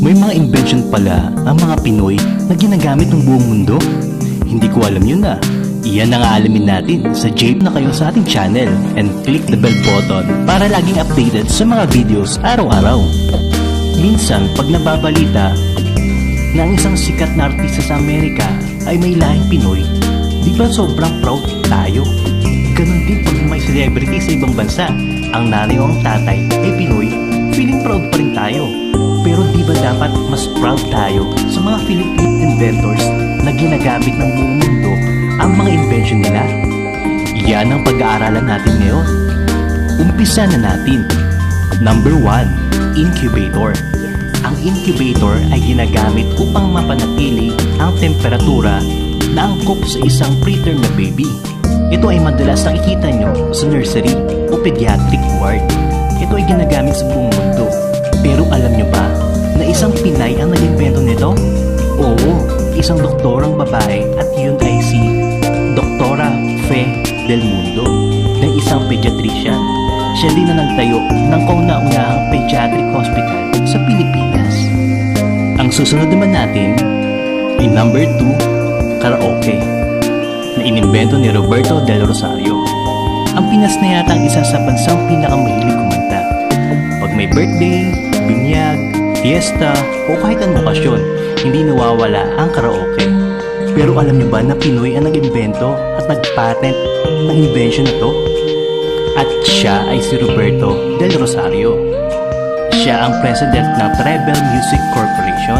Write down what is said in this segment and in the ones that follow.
May mga invention pala ang mga Pinoy na ginagamit ng buong mundo. Hindi ko alam yun na. Iyan ang aalamin natin sa Jape na kayo sa ating channel and click the bell button para laging updated sa mga videos araw-araw. Minsan, pag nababalita na ang isang sikat na artista sa Amerika ay may lahing Pinoy, di ba sobrang proud tayo? Ganon din pag may celebrity sa ibang bansa, ang nanay o ang tatay ay Pinoy, feeling proud pa rin tayo. Pero di ba dapat mas proud tayo sa mga Philippine inventors na ginagamit ng buong mundo ang mga invention nila? Yan ang pag-aaralan natin ngayon. Umpisa na natin. Number 1, incubator. Ang incubator ay ginagamit upang mapanatili ang temperatura na angkop sa isang preterm na baby. Ito ay madalas nakikita nyo sa nursery o pediatric ward. Ito ay ginagamit sa buong mundo. Pero alam nyo ba na isang Pinay ang nag-invento nito? Oo, isang doktorang babae at yun ay si Doktora Fe Del Mundo na isang pediatrician. Siya din na nagtayo ng kauna-unahang pediatric hospital sa Pilipinas. Ang susunod naman natin ay number 2, karaoke, na inimbento ni Roberto Del Rosario. Ang Pinas na yata ang isa sa bansang pinakamahilig fiesta, o kahit anong okasyon, hindi nawawala ang karaoke. Pero alam niyo ba na Pinoy ang nag-imbento at nag-patent ng invention na to? At siya ay si Roberto Del Rosario. Siya ang president ng Treble Music Corporation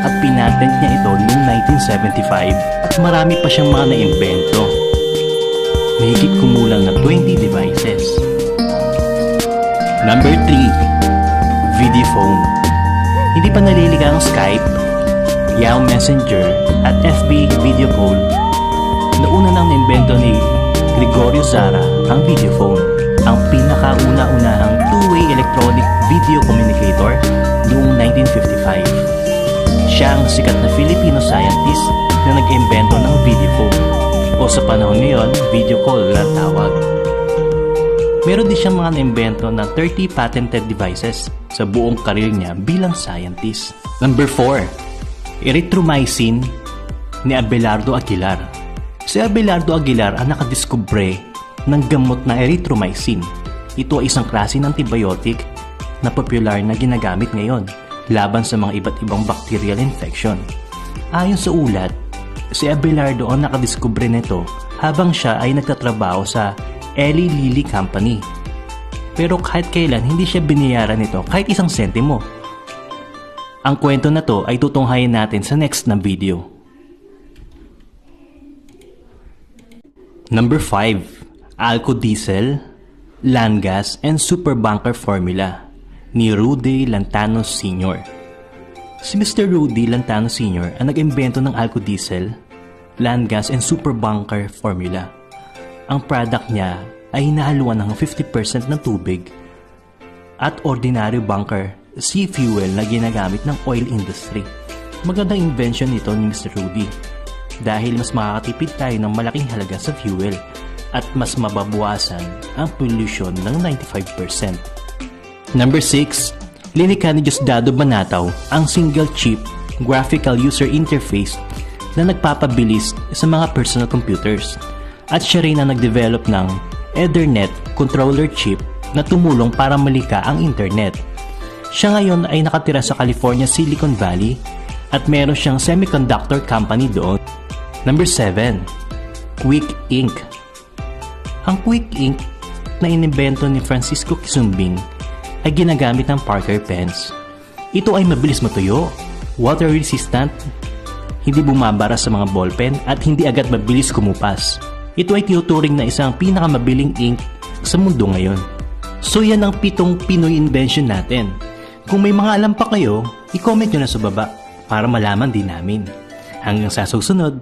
at pinatent niya ito noong 1975 at marami pa siyang mga naimbento. Mahigit kumulang na 20 devices. Number 3. Video phone. Hindi pa nalilika ang Skype, Yahoo Messenger at FB Video Call. Nauna nang naimbento ni Gregorio Zara ang video phone, ang pinakauna-unahang two-way electronic video communicator noong 1955. Siya ang sikat na Filipino scientist na nag-imbento ng video phone o sa panahon ngayon, video call na tawag. Meron din siyang mga naimbento na 30 patented devices sa buong karir niya bilang scientist. Number 4. Erythromycin ni Abelardo Aguilar. Si Abelardo Aguilar ang nakadiskubre ng gamot na erythromycin. Ito ay isang klase ng antibiotic na popular na ginagamit ngayon laban sa mga iba't ibang bacterial infection. Ayon sa ulat, si Abelardo ang nakadiskubre nito habang siya ay nagtatrabaho sa Eli Lilly Company. Pero kahit kailan hindi siya binayaran nito kahit isang sentimo. Ang kwento na to ay tutunghayin natin sa next na video. Number 5. Alco Diesel, Landgas, and Super Bunker Formula ni Rudy Lantanos Sr. Si Mr. Rudy Lantanos Sr. ang nag-imbento ng Alco Diesel, Landgas, and Super Bunker Formula. Ang product niya ay hinahaluan ng 50% ng tubig at ordinary bunker sea fuel na ginagamit ng oil industry. Magandang invention nito ni Mr. Rudy dahil mas makakatipid tayo ng malaking halaga sa fuel at mas mababawasan ang pollution ng 95%. Number 6. Linika ni Diosdado Banataw ang single-chip graphical user interface na nagpapabilis sa mga personal computers at siya rin ang nag-develop ng Ethernet controller chip na tumulong para malika ang internet. Siya ngayon ay nakatira sa California Silicon Valley at meron siyang semiconductor company doon. Number 7. Quick Ink Ang Quick Ink na inimbento ni Francisco Kisumbing ay ginagamit ng Parker pens. Ito ay mabilis matuyo, water resistant, hindi bumabara sa mga ballpen at hindi agad mabilis kumupas. Ito ay tinuturing na isang pinakamabiling ink sa mundo ngayon. So yan ang pitong Pinoy invention natin. Kung may mga alam pa kayo, i-comment nyo na sa baba para malaman din namin. Hanggang sa susunod.